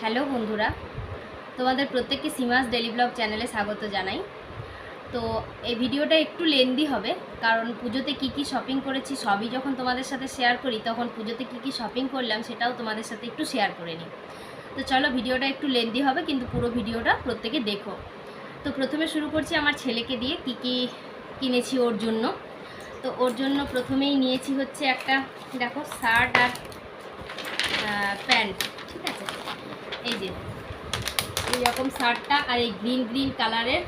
Hello বন্ধুরা, তোমাদের প্রত্যেককে সীমাস ডেলি ব্লগ চ্যানেলে স্বাগত জানাই। তো এই ভিডিওটা একটু লেন্দি হবে, কারণ পুজোতে কি কি শপিং করেছি সবই যখন তোমাদের সাথে শেয়ার করি, তখন পুজোতে কি কি শপিং করলাম সেটাও তোমাদের সাথে একটু শেয়ার করে নিই। তো চলো ভিডিওটা একটু লেন্দি হবে, কিন্তু পুরো ভিডিওটা প্রত্যেকে দেখো। তো প্রথমে শুরু করছি আমার ছেলেকে দিয়ে কি কি কিনেছি ওর জন্য। তো ওর জন্য প্রথমেই নিয়েছি হচ্ছে একটা, দেখো, শার্ট আর প্যান্ট। ঠিক আছে? এই যে এইরকম শার্টটা আর এই গ্রিন গ্রিন কালারের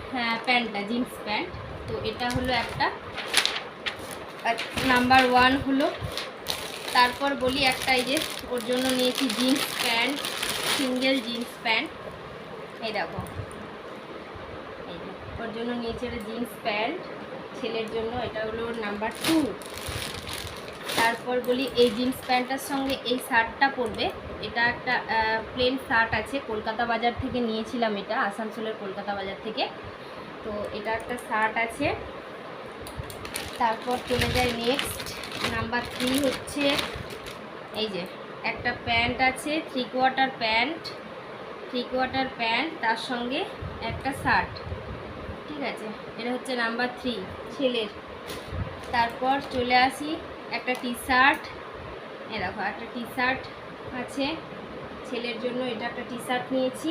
প্যান্টটা, জিন্স প্যান্ট। তো এটা হলো একটা। নাম্বার ওয়ান হলো, তারপর বলি একটা এই যে, ওর জন্য নিয়েছি jeans pant, single jeans pant. এই দেখো। ওর জন্য নিয়েছি একটা জিন্স প্যান্ট। ছেলের জন্য এটা হলো নাম্বার টু। তারপর বলি এই জিন্স প্যান্টটার সঙ্গে এই শার্টটা পরবে। এটা একটা প্লেন শার্ট আছে। কলকাতা বাজার থেকে নিয়েছিলাম এটা, আসানসোলের কলকাতা বাজার থেকে। তো এটা একটা শার্ট আছে। তারপর চলে যায় নেক্সট নাম্বার থ্রি হচ্ছে, এই যে, একটা প্যান্ট আছে three quarter pant. Three quarter pant, তার সঙ্গে একটা শার্ট। ঠিক আছে? এটা হচ্ছে নাম্বার থ্রি ছেলের। তারপর চলে আসি একটা টি শার্ট এ দেখো, একটা টি শার্ট আছে। ছেলের জন্য এটা একটা টি শার্ট নিয়েছি।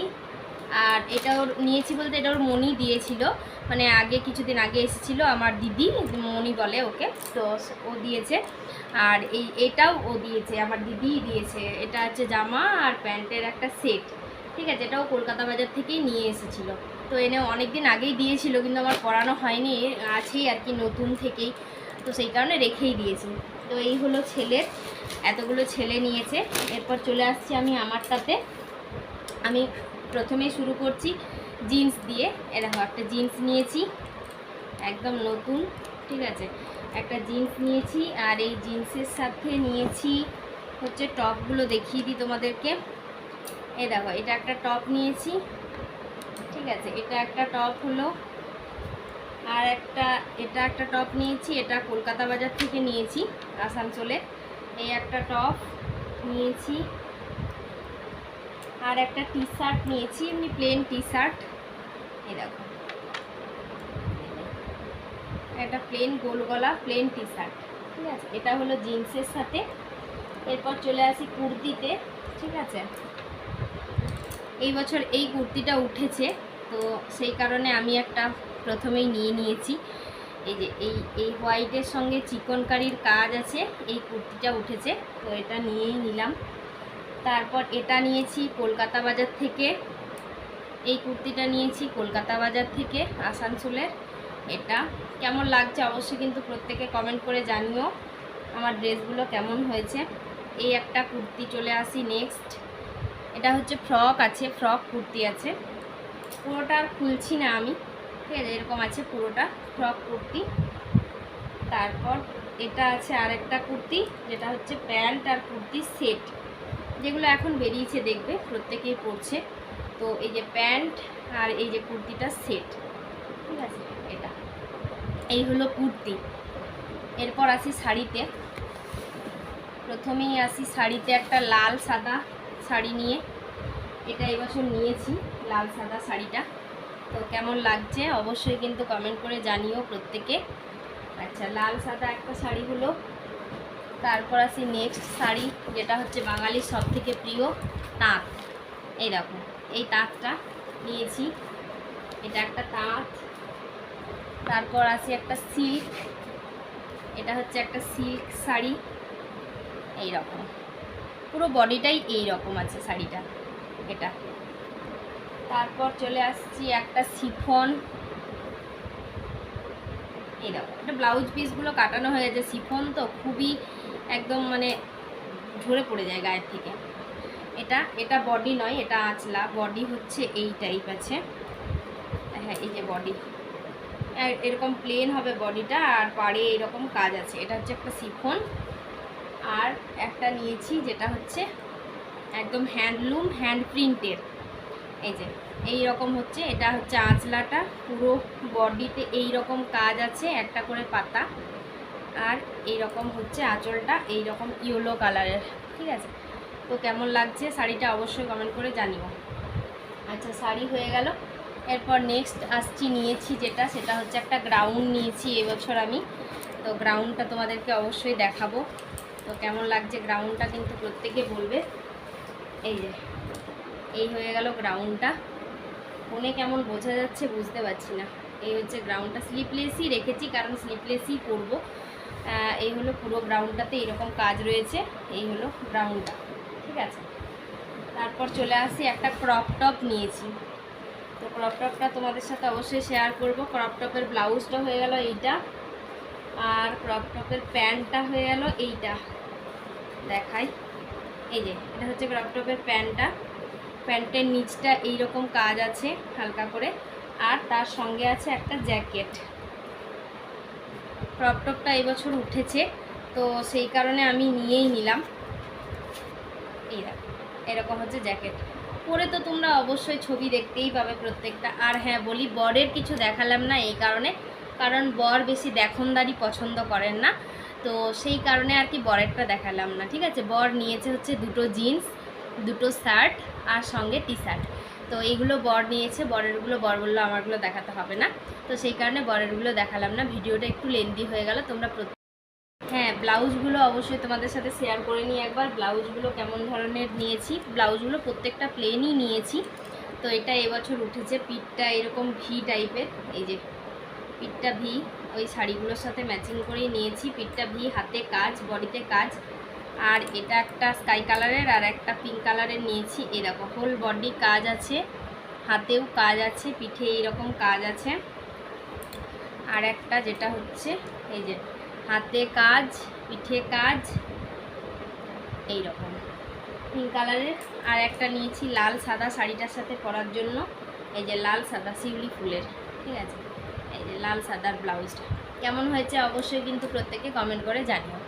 আর এটা ওর, নিয়েছি বলতে এটা ওর মনি দিয়েছিল। মানে আগে, কিছুদিন আগে এসেছিল আমার দিদি, মনি বলে ওকে। তো ও দিয়েছে। আর এই, এটাও ও দিয়েছে, আমার দিদিই দিয়েছে। এটা হচ্ছে জামা আর প্যান্টের একটা সেট। ঠিক আছে, এটাও কলকাতা বাজার থেকেই নিয়ে এসেছিল। তো এনে অনেক দিন আগেই দিয়েছিল, কিন্তু আমার পড়ানো হয়নি। আছেই আর কি নতুন থেকেই। তো সেই কারণে রেখেই দিয়েছি। তো এই হলো ছেলের এতগুলো ছেলে নিয়েছে। এরপর চলে আসছি আমি আমার আমারটাতে আমি প্রথমেই শুরু করছি জিন্স দিয়ে। এ দেখো, একটা জিন্স নিয়েছি, একদম নতুন, ঠিক আছে? একটা জিন্স নিয়েছি আর এই জিন্সের সাথে নিয়েছি হচ্ছে টপগুলো দেখিয়ে দিই তোমাদেরকে। এ দেখো, এটা একটা টপ নিয়েছি, ঠিক আছে? এটা একটা টপ হলো আর একটা, এটা একটা টপ নিয়েছি, এটা কলকাতা বাজার থেকে নিয়েছি, আসানসোলে। এই একটা টপ নিয়েছি। আর একটা টি শার্ট নিয়েছি, এমনি প্লেন টি শার্ট এই দেখো। একটা প্লেন গোল গলা প্লেন টি শার্ট ঠিক আছে? এটা হলো জিন্সের সাথে। এরপর চলে আসি কুর্তিতে। ঠিক আছে? এই বছর এই কুর্তিটা উঠেছে, তো সেই কারণে আমি একটা প্রথমেই নিয়ে নিয়েছি। এই যে, এই এই হোয়াইটের সঙ্গে চিকনকারির কাজ আছে, এই কুর্তিটা উঠেছে, তো এটা নিয়েই নিলাম। তারপর এটা নিয়েছি কলকাতা বাজার থেকে, এই কুর্তিটা নিয়েছি কলকাতা বাজার থেকে, আসানসোলের। এটা কেমন লাগছে অবশ্যই কিন্তু প্রত্যেকে কমেন্ট করে জানিও, আমার ড্রেসগুলো কেমন হয়েছে। এই একটা কুর্তি চলে আসি নেক্সট এটা হচ্ছে ফ্রক আছে, ফ্রক কুর্তি আছে। পুরোটা আর খুলছি না আমি। ঠিক আছে এরকম আছে পুরোটা ফ্রক কুর্তি। তারপর এটা আছে আরেকটা কুর্তি, যেটা হচ্ছে প্যান্ট আর কুর্তি সেট। যেগুলো এখন বেরিয়েছে দেখবে, প্রত্যেকেই পরছে। তো এই যে প্যান্ট আর এই যে কুর্তিটা সেট, ঠিক আছে? এটা। এই হলো কুর্তি। এরপর আসি শাড়িতে। প্রথমেই আসি শাড়িতে একটা লাল সাদা শাড়ি নিয়ে। এটা এবছর নিয়েছি, লাল সাদা শাড়িটা। তো কেমন লাগছে? অবশ্যই কিন্তু কমেন্ট করে জানিও প্রত্যেকে। আচ্ছা লাল, সাদা একটা শাড়ি হলো। তারপর আসি নেক্সট শাড়ি, যেটা হচ্ছে বাঙালির সব থেকে প্রিয় তাঁত। এই দেখো, এই তাঁতটা নিয়েছি। এটা একটা তাঁত। তারপর আসি একটা সিল্ক এটা হচ্ছে একটা সিল্ক শাড়ি। এই রকম। পুরো বডিটাই এই রকম আছে শাড়িটা। এটা। তারপর চলে আসছি একটা সিফন এই দেখো ব্লাউজ পিসগুলো কাটানো হয়ে গেছে সিফন তো, খুবই একদম মানে ঝরে পড়ে যায় গায়ের থেকে। এটা এটা বডি নয়, এটা আঁচলা। বডি হচ্ছে এই টাইপ আছে। হ্যাঁ এই যে বডি এরকম প্লেন হবে বডিটা আর পাড়ে এরকম কাজ আছে। এটা হচ্ছে একটা সিফন আর একটা নিয়েছি যেটা হচ্ছে একদম হ্যান্ডলুম হ্যান্ড প্রিন্টের এই যে, এই রকম হচ্ছে, এটা হচ্ছে আঁচলাটা, পুরো বডিতে এই রকম কাজ আছে, একটা করে পাতা। আর এই রকম হচ্ছে আঁচলটা, এই রকম ইয়েলো কালারের, ঠিক আছে? তো কেমন লাগছে শাড়িটা অবশ্যই কমেন্ট করে জানিও। আচ্ছা শাড়ি হয়ে গেল। এরপর নেক্সট আসছি, নিয়েছি যেটা, সেটা হচ্ছে একটা গ্রাউন্ড নিয়েছি এবছর আমি। তো গ্রাউন্ডটা তোমাদেরকে অবশ্যই দেখাবো। তো কেমন লাগছে গ্রাউন্ডটা কিন্তু প্রত্যেকে বলবে। এই যে এই হয়ে গেল গ্রাউন্ডটা ফোনে কেমন বোঝা যাচ্ছে বুঝতে পারছি না। এই হচ্ছে গ্রাউন্ডটা স্লিপলেসই রেখেছি কারণ স্লিপলেসই আহ, এই হলো পুরো গ্রাউন্ডটাতে এরকম কাজ রয়েছে এই হলো গ্রাউন্ডটা ঠিক আছে? তারপর চলে আসি একটা ক্রপ টপ নিয়েছি। তো ক্রপ টপটা তোমাদের সাথে অবশ্যই শেয়ার করব। ক্রপ টপের ব্লাউজটা হয়ে গেল এইটা আর ক্রপ টপের প্যান্টটা হয়ে গেল এইটা। দেখাই। এই যে এটা হচ্ছে ক্রপ টপের প্যান্টটা। প্যান্টের নিচটা এইরকম কাজ আছে, হালকা করে। আর তার সঙ্গে আছে একটা জ্যাকেট। টপটা এবছর উঠেছে, তো সেই কারণে আমি নিয়েই নিলাম। এই এরকম হচ্ছে জ্যাকেট। পরে তো তোমরা অবশ্যই ছবি দেখতেই পাবে প্রত্যেকটা। আর হ্যাঁ বলি বরের কিছু দেখালাম না এই কারণে, কারণ বর বেশি দেখনদারি পছন্দ করেন না। তো সেই কারণে আর কি বরেরটা দেখালাম না, ঠিক আছে? বর নিয়েছে হচ্ছে দুটো জিন্স দুটো শার্ট আর সঙ্গে টি শার্ট তো এইগুলো বর নিয়েছে, বরেরগুলো বর বলল আমারগুলো দেখাতে হবে না। তো সেই কারণে বরেরগুলো দেখালাম না, ভিডিওটা একটু লেন্দি হয়ে গেল। তোমরা হ্যাঁ ব্লাউজগুলো অবশ্যই তোমাদের সাথে শেয়ার করে নিই একবার। ব্লাউজগুলো কেমন ধরনের নিয়েছি? ব্লাউজগুলো প্রত্যেকটা প্লেনই নিয়েছি। তো এটা এবছর উঠেছে, পিঠটা এরকম ভি টাইপের এই যে, পিঠটা ভি ওই শাড়িগুলোর সাথে ম্যাচিং করেই নিয়েছি। পিঠটা ভি হাতে কাজ, বডিতে কাজ। আর এটা একটা স্কাই কালারের আর একটা পিঙ্ক কালারের নিয়েছি। এরকম হোল বডি কাজ আছে, হাতেও কাজ আছে, পিঠে এইরকম কাজ আছে। আর একটা যেটা হচ্ছে, এই যে হাতে কাজ, পিঠে কাজ এই রকম পিঙ্ক কালারের আর একটা নিয়েছি লাল সাদা শাড়িটার সাথে পরার জন্য, এই যে লাল সাদা শিউলি ফুলের, ঠিক আছে? এই যে লাল সাদার ব্লাউজটা কেমন হয়েছে অবশ্যই কিন্তু প্রত্যেকে কমেন্ট করে জানিও।